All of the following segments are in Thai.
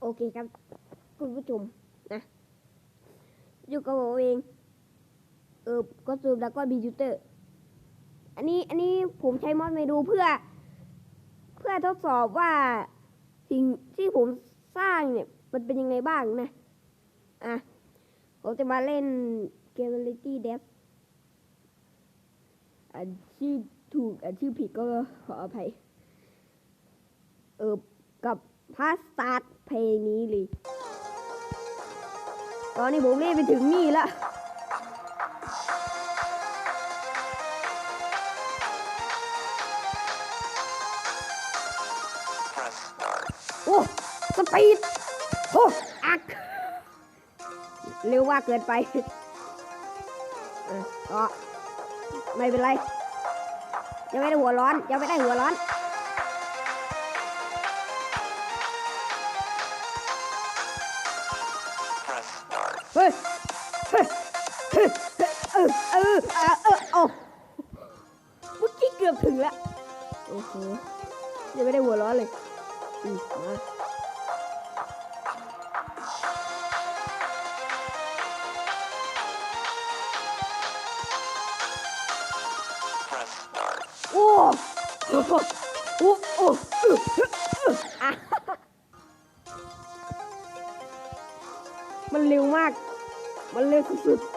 โอเคครับ คุณผู้ชมนะอยู่กับผมเอง เออก็ซูมแล้วก็บีจูเตอร์ อันนี้อันนี้ผมใช้มอดเมดูเพื่อ เพื่อทดสอบว่าสิ่งที่ผมสร้างเนี่ย มันเป็นยังไงบ้างนะ อะ ผมจะมาเล่นเกม Reality d e v อ่านชื่อถูกอ่านชื่อผิดก็ขออภัย เออกับพาสตาร์ทเพลงนี้เลย ตอนนี้ผมเล่นไปถึงนี่แล้วโอ้สปีดโอ้อักเร็วว่าเกินไปเออก็ไม่เป็นไร ยังไม่ได้หัวร้อน ยังไม่ได้หัวร้อน เฮ้ยเฮ้ยเฮ้ยเออเออเออเออโอ้เมื่อกี้เกือบถึงแล้วโอ้โหยังไม่ได้หัวร้อนเลยอืมมาโอ้โอ้โอ้โอ้โอ้อึ๊ะอึ๊ะอึ๊ะอะมันเร็วมาก มันเร็วสุดๆ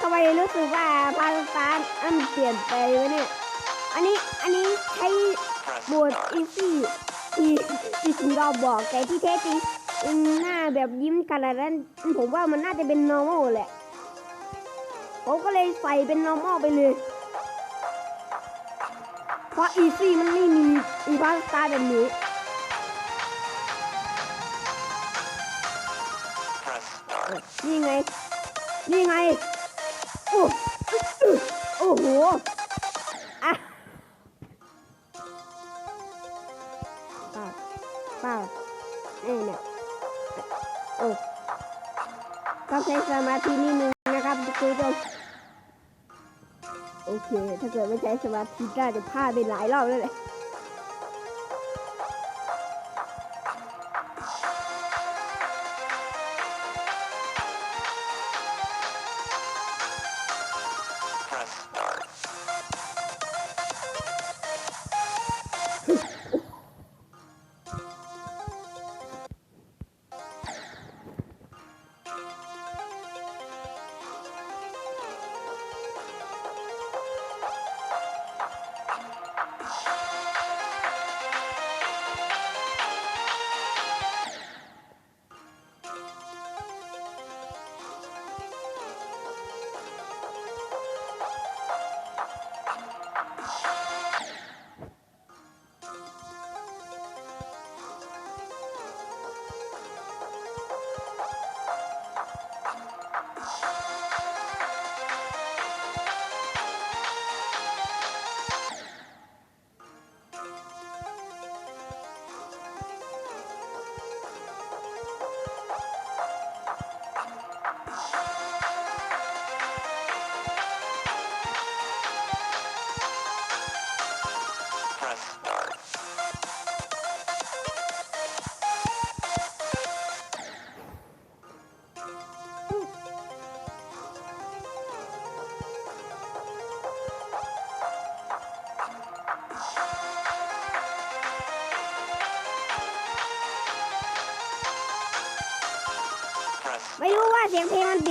ทำไมรู้สึกว่าพาสตาร์อันเปลี่ยนไปวะเนี่ย อันนี้ อันนี้ใช้ Press โหมดอีซี่ที่ที่คุณเราบอกแต่ที่แท้จริงหน้าแบบยิ้มขนาดนั้น ผมว่ามันน่าจะเป็น normal แหละ ผมก็เลยใส่เป็น normal ไปเลย เพราะ easy มันไม่มีอีพาสตาร์แบบนี้ นี่ไง นี่ไง โอ้โอ้โหอะป่าป่านี่เนี่ยโอ้ต้องใช้สมาธินิดนึงนะครับคุณผู้ชมโอเค ถ้าเกิดไม่ใช้สมาธิก็จะพลาดไปหลายรอบแล้วแหละ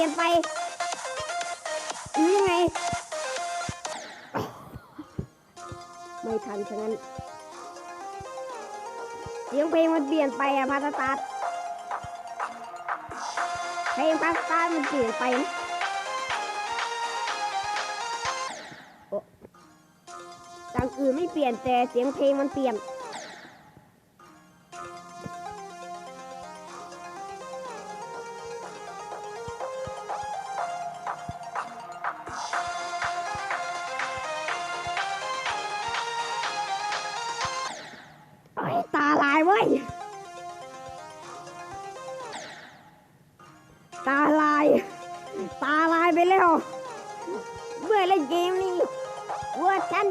สียงเพลงมันเปลี่ยนไปยังไง ไม่ทันฉะนั้นเสียงเพลงมันเปลี่ยนไปอะพาสตาร์เพลงพาสตาร์มันเปลี่ยนไปดังอื่นไม่เปลี่ยนแต่เสียงเพลงมันเปลี่ยน ลายตาลยแล้วเกมนี้ว่าฉัน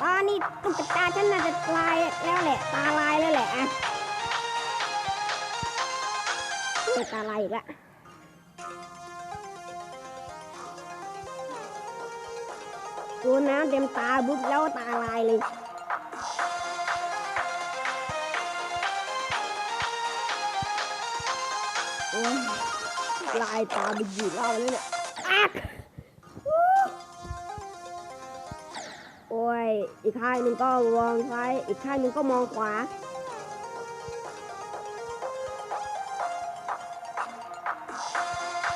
ตอนนี้ตุ๊กตาฉันน่าจะลายแล้วแหละ ตาลายแล้วแหละอะตาลายอีกละดูน้ำเต็มตาบุ๊บแล้วตาลายเลยลายตาไปอยู่รอบแล้วเนี่ย โอ้ย อีกข้างหนึ่งก็มองซ้าย อีกข้างหนึ่งก็มองขวา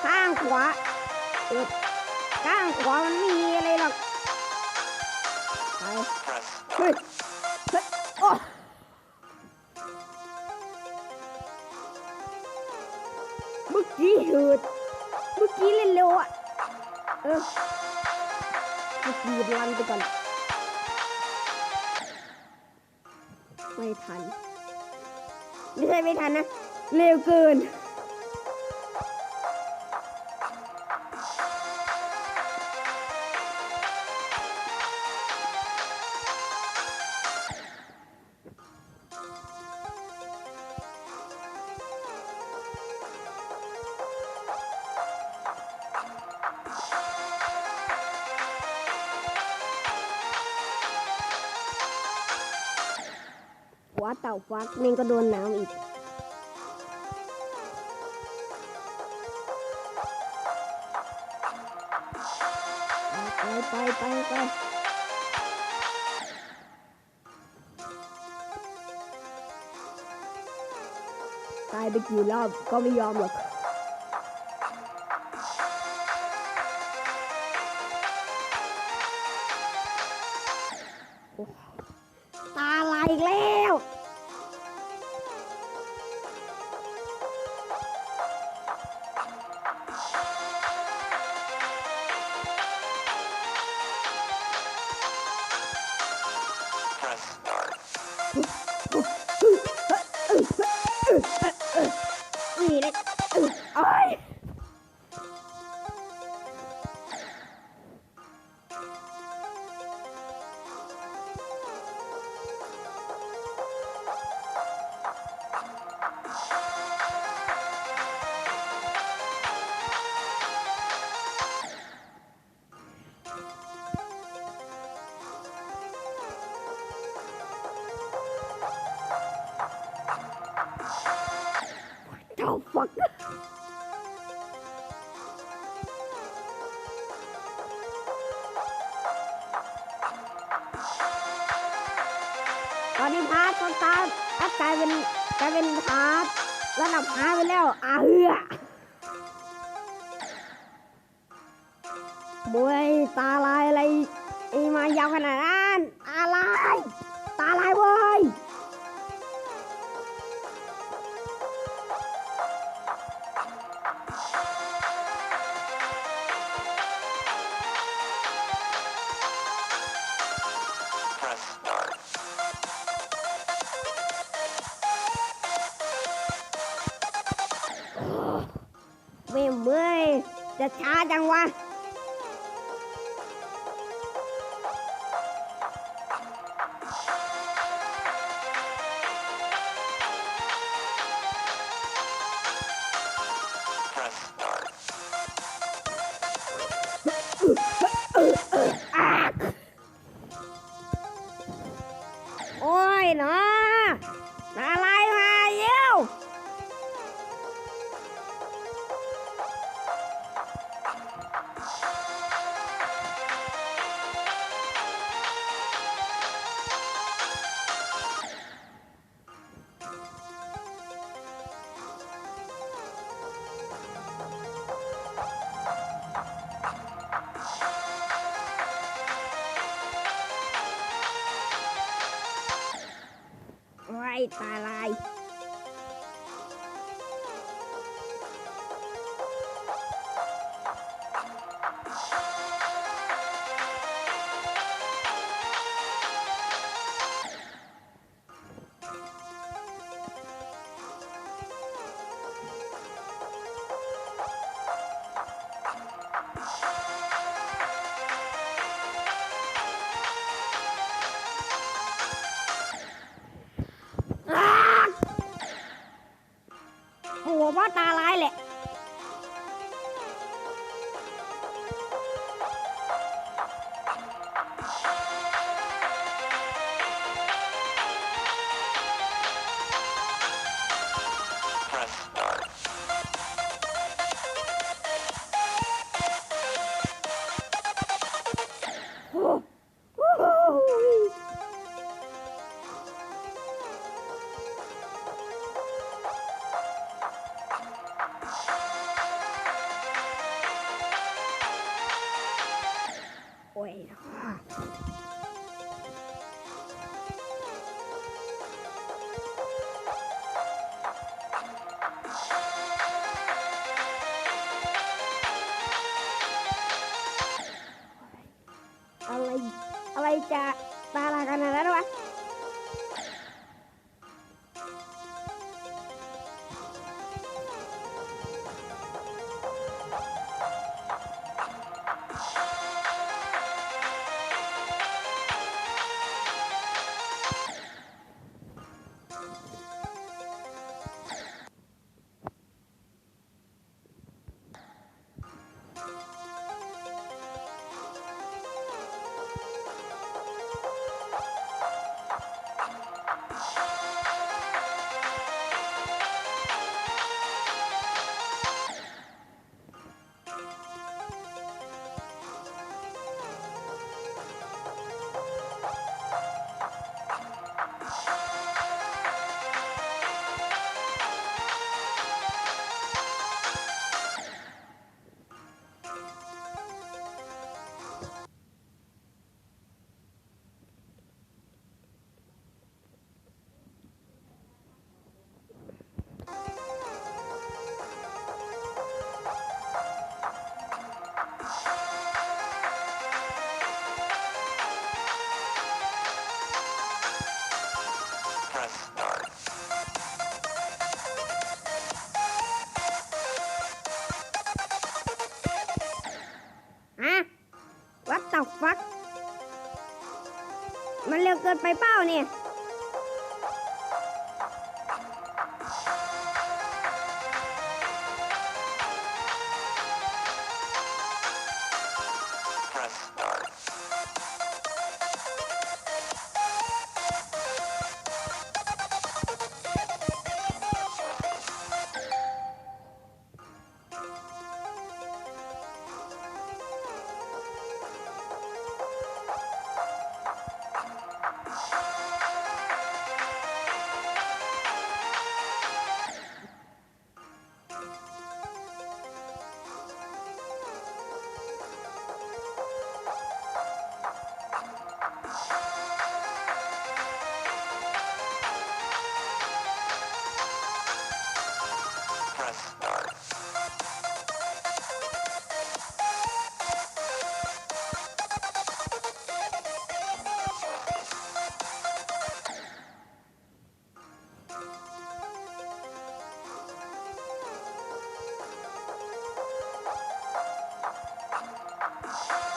ข้างขวาเออข้างขวามันไม่มีอะไรหรอก ไปเฮ้ยเฮ้ยโอ้เมื่อกี้หืดเมื่อกี้เล่นเร็วอะ เออเมื่อกี้รันไปก่อน ไม่ทัน ไม่ใช่ไม่ทันนะ เร็วเกิน หัวเต่าฟักนี่ก็โดนน้ำอีก ไปไปไปไปตายไปกี่รอบก็ไม่ยอมหรอก Bu, bu, เจ้าฟักตอนนี้พาร์ทสตาร์ทถ้ากลายเป็นกลายเป็นพาร์ทระดับหาไปแล้วอาเฮือมวยตาลายอะไรมายาวขนาดนั้น โอ้ 会的。ินไปเป้าเนี่ย Bye.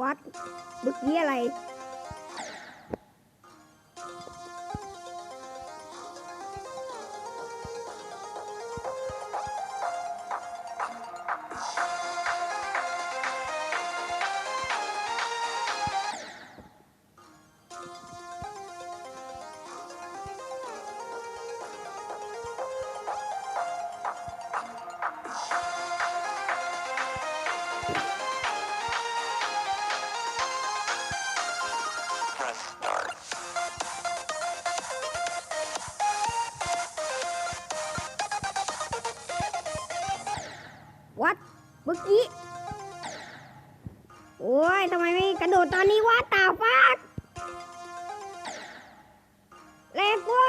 วัดบึกยี่อะไร